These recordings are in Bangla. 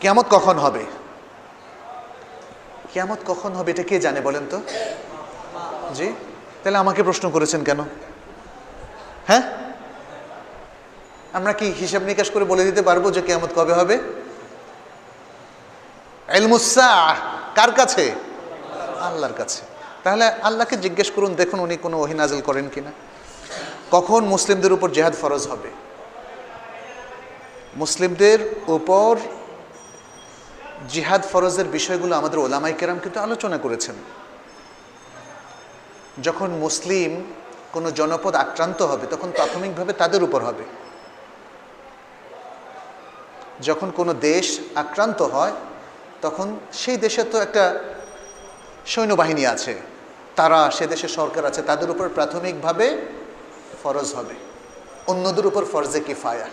কেয়ামত কখন হবে? কেয়ামত কখন হবে এটা কে জানে বলেন তো? জি? তাহলে আমাকে প্রশ্ন করেছেন কেন? হ্যাঁ? আমরা কি হিসাব নিকাশ করে বলে দিতে পারব যে কেয়ামত কবে হবে? কার কাছে? আল্লাহর কাছে। তাহলে আল্লাহকে জিজ্ঞেস করুন, দেখুন উনি কোনো ওহি নাজিল করেন কিনা। কখন মুসলিমদের উপর জেহাদ ফরজ হবে? মুসলিমদের উপর জিহাদ ফরজের বিষয়গুলো আমাদের ওলামাই কেরাম কিন্তু আলোচনা করেছেন। যখন মুসলিম কোনো জনপদ আক্রান্ত হবে, তখন প্রাথমিকভাবে তাদের উপর হবে। যখন কোনো দেশ আক্রান্ত হয়, তখন সেই দেশে তো একটা সৈন্যবাহিনী আছে। তারা সে দেশের সরকার আছে, তাদের উপর প্রাথমিকভাবে ফরজ হবে। অন্যদের উপর ফরজে কিফায়া।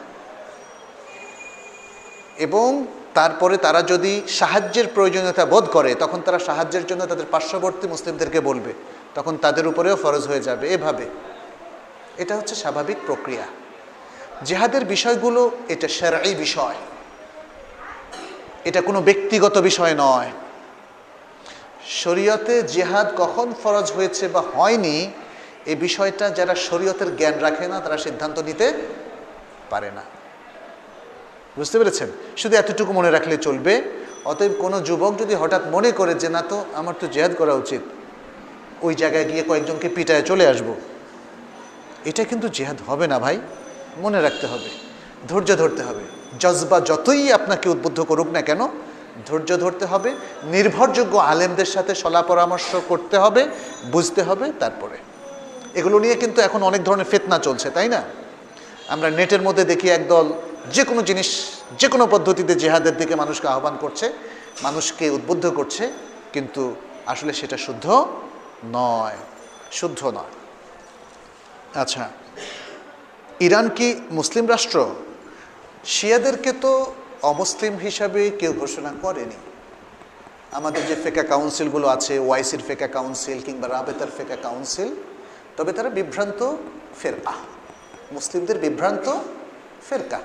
এবং তারপরে তারা যদি সাহায্যের প্রয়োজনীয়তা বোধ করে, তখন তারা সাহায্যের জন্য তাদের পার্শ্ববর্তী মুসলিমদেরকে বলবে। তখন তাদের উপরেও ফরজ হয়ে যাবে এভাবে। এটা হচ্ছে স্বাভাবিক প্রক্রিয়া। জেহাদের বিষয়গুলো, এটা সেরাই বিষয়। এটা কোনো ব্যক্তিগত বিষয় নয়। শরীয়তে জেহাদ কখন ফরজ হয়েছে বা হয়নি, এ বিষয়টা যারা শরীয়তের জ্ঞান রাখে না, তারা সিদ্ধান্ত নিতে পারে না। বুঝতে পেরেছেন? শুধু এতটুকু মনে রাখলে চলবে। অতএব কোনো যুবক যদি হঠাৎ মনে করে যে, না তো, আমার তো জেহাদ করা উচিত। ওই জায়গায় গিয়ে কয়েকজনকে পিটায় চলে আসব। এটা কিন্তু জেহাদ হবে না ভাই। মনে রাখতে হবে। ধৈর্য ধরতে হবে। জজবা যতই আপনাকে উদ্বুদ্ধ করুক না কেন, ধৈর্য ধরতে হবে। নির্ভরযোগ্য আলেমদের সাথে সলা পরামর্শ করতে হবে, বুঝতে হবে, তারপরে। এগুলো নিয়ে কিন্তু এখন অনেক ধরনের ফেতনা চলছে, তাই না? আমরা নেটের মধ্যে দেখি একদল যে কোনো জিনিস যে কোনো পদ্ধতিতে জেহাদের দিকে মানুষকে আহ্বান করছে, মানুষকে উদ্বুদ্ধ করছে, কিন্তু আসলে সেটা শুদ্ধ নয় শুদ্ধ নয়। আচ্ছা ইরান কি মুসলিম রাষ্ট্র? শিয়াদেরকে তো অমুসলিম হিসাবে কেউ ঘোষণা করেনি। আমাদের যে ফেকা কাউন্সিলগুলো আছে, ওয়াইসির ফেকা কাউন্সিল কিংবা রাবেতার ফেকা কাউন্সিল, তবে তারা বিভ্রান্ত ফেরকা মুসলিমদের বিভ্রান্ত ফেরকা।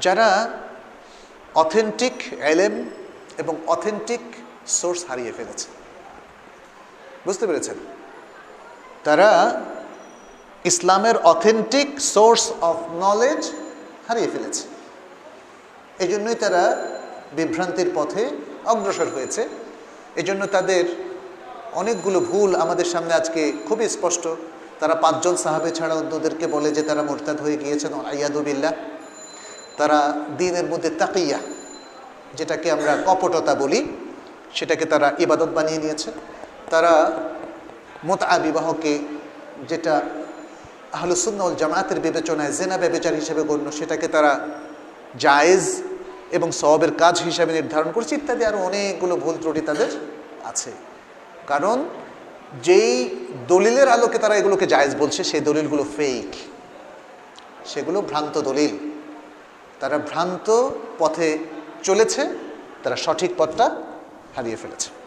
যারা অথেন্টিক এলেম এবং অথেন্টিক সোর্স হারিয়ে ফেলেছে। বুঝতে পেরেছেন? তারা ইসলামের অথেন্টিক সোর্স অফ নলেজ হারিয়ে ফেলেছে। এই জন্যই তারা বিভ্রান্তির পথে অগ্রসর হয়েছে। এজন্য তাদের অনেকগুলো ভুল আমাদের সামনে আজকে খুবই স্পষ্ট। তারা পাঁচজন সাহাবে ছাড়া অন্যদেরকে বলে যে তারা মোরতাদ হয়ে গিয়েছেন। আয়াদুবিল্লা তারা দিনের মধ্যে তাকিয়া, যেটাকে আমরা কপটতা বলি, সেটাকে তারা ইবাদত বানিয়ে নিয়েছে। তারা মোতা বিবাহকে, যেটা আহলুসুন্নল জামায়াতের বিবেচনায় জেনা ব্যবচার হিসেবে গণ্য, সেটাকে তারা জায়েজ এবং সবের কাজ হিসাবে নির্ধারণ করছে, ইত্যাদি আরও অনেকগুলো ভুল ত্রুটি তাদের আছে। কারণ যেই দলিলের আলোকে তারা এগুলোকে জায়েজ বলছে, সেই দলিলগুলো ফেক সেগুলো ভ্রান্ত দলিল। তারা ভ্রান্ত পথে চলেছে তারা সঠিক পথটা হারিয়ে ফেলেছে।